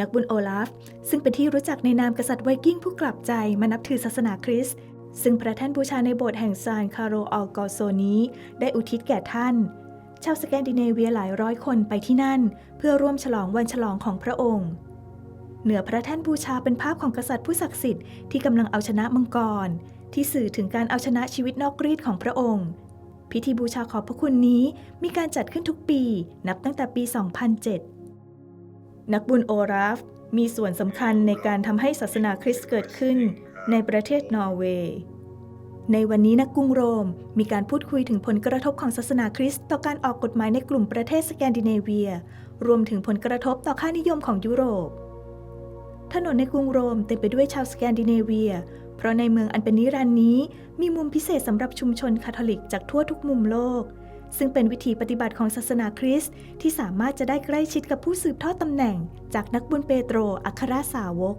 นักบุญโอลาฟ ซึ่งเป็นที่รู้จักในนามกษัตริย์ไวกิ้งผู้กลับใจมานับถือศาสนาคริสต์ซึ่งพระท่านบูชาในโบสถ์แห่งซานคาโรอัลกอโซนี้ ได้อุทิศแก่ท่าน ชาวสแกนดิเนเวียหลายร้อยคนไปที่นั่น เพื่อร่วมฉลองวันฉลองของพระองค์ เหนือพระแท่นบูชาเป็นภาพของกษัตริย์ผู้ศักดิ์สิทธิ์ที่กำลังเอาชนะมังกร ที่สื่อถึงการเอาชนะชีวิตนอกรีดของพระองค์ พิธีบูชาขอบพระคุณนี้มีการจัดขึ้นทุกปี นับตั้งแต่ปี 2007 นักบุญโอราฟ มีส่วนสำคัญในการทำให้ศาสนาคริสต์เกิดขึ้นในประเทศนอร์เวย์ ในวันนี้นักกรุงโรมมีการพูดคุยถึงผลกระทบของศาสนาคริสต์ต่อการออกกฎหมายในกลุ่มประเทศสแกนดิเนเวีย รวมถึงผลกระทบต่อค่านิยมของยุโรป ถนนในกรุงโรมเต็มไปด้วยชาวสแกนดิเนเวีย เพราะในเมืองอันเป็นนิรันดร์นี้ มีมุมพิเศษสำหรับชุมชนคาทอลิกจากทั่วทุกมุมโลก ซึ่งเป็นวิธีปฏิบัติของศาสนาคริสต์ที่สามารถจะได้ใกล้ชิดกับผู้สืบทอดตำแหน่ง จากนักบุญเปโตรอัครสาวก